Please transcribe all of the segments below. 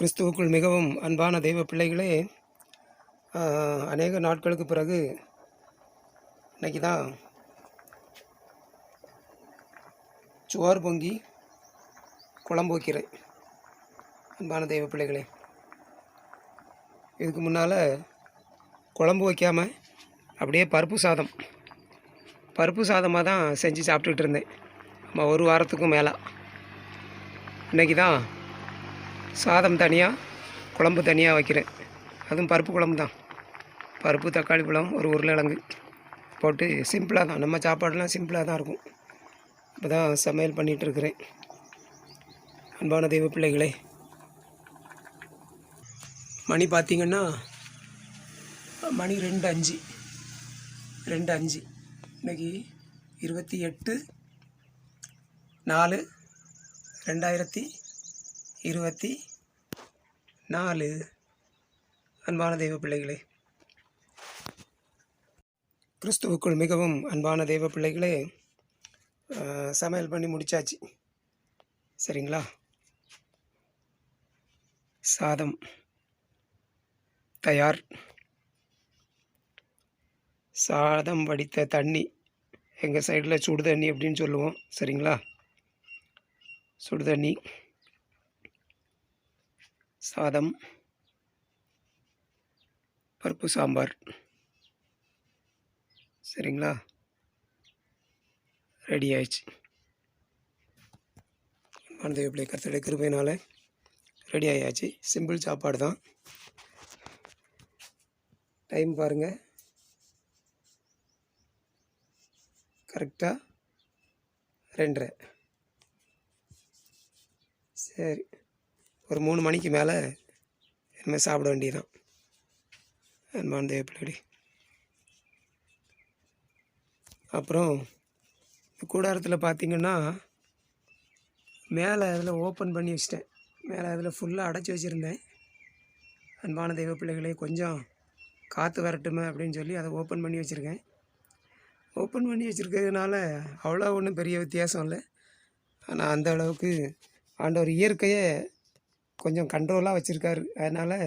கிறிஸ்துவுக்குள் மிகவும் அன்பான தெய்வ பிள்ளைகளே அநேக நாட்களுக்கு பிறகு இன்னைக்கு தான் சுவார் பொங்கி குழம்பு வைக்கிறேன். அன்பான தெய்வ பிள்ளைகளே இதுக்கு முன்னால் குழம்பு வைக்காமல் அப்படியே பருப்பு சாதம் பருப்பு சாதமாக தான் செஞ்சு சாப்பிட்டுக்கிட்டு இருந்தேன். நம்ம ஒரு வாரத்துக்கும் மேலே. இன்றைக்கி தான் சாதம் தனியாக குழம்பு தனியாக வைக்கிறேன். அதுவும் பருப்பு குழம்பு தான். பருப்பு தக்காளி பழம் ஒரு உருளைக்கிழங்கு போட்டு சிம்பிளாக தான். நம்ம சாப்பாடுலாம் சிம்பிளாக தான் இருக்கும். இப்போ தான் சமையல் பண்ணிகிட்டு இருக்கிறேன். அன்பான தெய்வ பிள்ளைகளே மணி பார்த்திங்கன்னா மணி ரெண்டு அஞ்சு ரெண்டு அஞ்சு. இன்றைக்கி இருபத்தி எட்டு நாலு ரெண்டாயிரத்தி இருபத்தி நாலு. அன்பான தெய்வ பிள்ளைகளே. கிறிஸ்துவுக்குள் மிகவும் அன்பான தெய்வ பிள்ளைகளே சமையல் பண்ணி முடிச்சாச்சு. சரிங்களா? சாதம் தயார். சாதம் வடித்த தண்ணி. எங்கள் சைடில் சுடு தண்ணி அப்படின்னு சொல்லுவோம். சரிங்களா? சுடு தண்ணி. சாதம் பருப்பு சாம்பார். சரிங்களா? ரெடி ஆயிடுச்சு. மனதை எப்படி கருத்துடைய கிருபையினால ரெடி ஆகியாச்சு சிம்பிள் சாப்பாடு தான். டைம் பாருங்கள் கரெக்டாக ரெண்டரை. சரி. ஒரு மூணு மணிக்கு மேலே இனிமேல் சாப்பிட வேண்டியதுதான். அன்பான் தேவ பிள்ளைடி அப்புறம் இந்த கூடாரத்தில் பார்த்தீங்கன்னா மேலே அதில் ஓப்பன் பண்ணி வச்சிட்டேன். மேலே அதில் ஃபுல்லாக அடைச்சி வச்சுருந்தேன். அன்பான தெய்வ பிள்ளைகளே கொஞ்சம் காற்று வரட்டுமே அப்படின்னு சொல்லி அதை ஓப்பன் பண்ணி வச்சுருக்கேன். ஓப்பன் பண்ணி வச்சுருக்கிறதுனால அவ்வளோ ஒன்றும் பெரிய வித்தியாசம் இல்லை. ஆனால் அந்த அளவுக்கு ஆண்டவர் இயற்கையை கொஞ்சம் கண்ட்ரோலாக வச்சுருக்காரு. அதனால்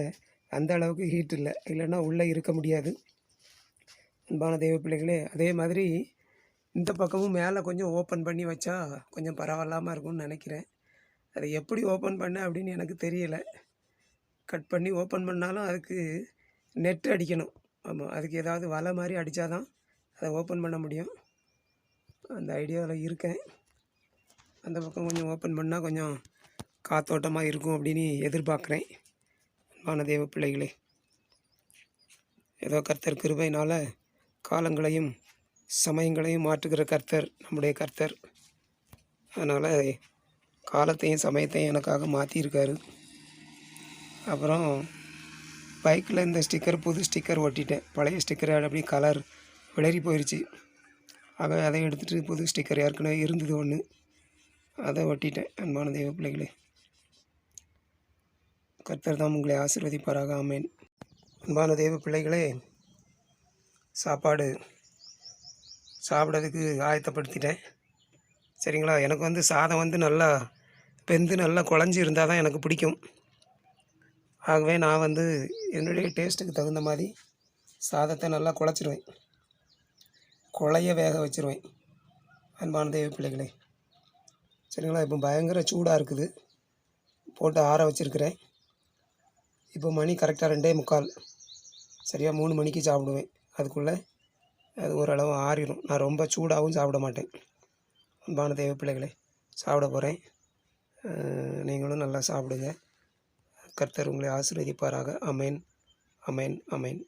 அந்த அளவுக்கு ஹீட் இல்லை. இல்லைன்னா உள்ளே இருக்க முடியாது. அன்பான தெய்வ பிள்ளைகளே அதே மாதிரி இந்த பக்கமும் மேலே கொஞ்சம் ஓப்பன் பண்ணி வச்சா கொஞ்சம் பரவாயில்லாமல் இருக்கும்னு நினைக்கிறேன். அதை எப்படி ஓப்பன் பண்ண அப்படின்னு எனக்கு தெரியலை. கட் பண்ணி ஓப்பன் பண்ணாலும் அதுக்கு நெட் அடிக்கணும். ஆமாம் அதுக்கு ஏதாவது வலை மாதிரி அடித்தா தான் அதை ஓப்பன் பண்ண முடியும். அந்த ஐடியாவில் இருக்கேன். அந்த பக்கம் கொஞ்சம் ஓப்பன் பண்ணால் கொஞ்சம் காத்தோட்டமாக இருக்கும் அப்படின்னு எதிர்பார்க்குறேன். அன்பான தேவ பிள்ளைகளே ஏதோ கர்த்தர் கிருபையினால் காலங்களையும் சமயங்களையும் மாற்றுகிற கர்த்தர் நம்முடைய கர்த்தர். அதனால் காலத்தையும் சமயத்தையும் எனக்காக மாற்றியிருக்காரு அப்புறம் பைக்கில் இந்த ஸ்டிக்கர் புது ஸ்டிக்கர் ஒட்டிட்டேன். பழைய ஸ்டிக்கர் அப்படியே கலர் விளறி போயிடுச்சு ஆக அதை எடுத்துகிட்டு புது ஸ்டிக்கர் ஏற்கனவே இருந்தது ஒன்று அதை ஒட்டிட்டேன். அன்பான தெய்வ பிள்ளைகளே. கர்த்தர் தாம் உங்களை ஆசீர்வதிப்பாராக. ஆமேன். அன்பான தெய்வ பிள்ளைகளே சாப்பாடு சாப்பிட்றதுக்கு ஆயத்தப்படுத்திட்டேன். சரிங்களா? எனக்கு வந்து சாதம் வந்து நல்லா வெந்து நல்லா குழஞ்சி இருந்தால் தான் எனக்கு பிடிக்கும். ஆகவே நான் வந்து என்னுடைய டேஸ்ட்டுக்கு தகுந்த மாதிரி சாதத்தை நல்லா குழச்சிருவேன். குழைய வேக வச்சிருவேன். அன்பான தெய்வ பிள்ளைகளே. சரிங்களா? இப்போ பயங்கர சூடாக இருக்குது. போட்டு ஆற வச்சுருக்கிறேன். இப்போ மணி கரெக்டாக ரெண்டே முக்கால். சரியாக மூணு மணிக்கு சாப்பிடுவேன். அதுக்குள்ளே அது ஓரளவு ஆறிடும் நான் ரொம்ப சூடாகவும் சாப்பிட மாட்டேன். அன்பான தெய்வ பிள்ளைகளே சாப்பிட போகிறேன் நீங்களும் நல்லா சாப்பிடுங்க. கர்த்தர் உங்களை ஆசீர்வதிப்பாராக. அமேன் அமேன் அமேன்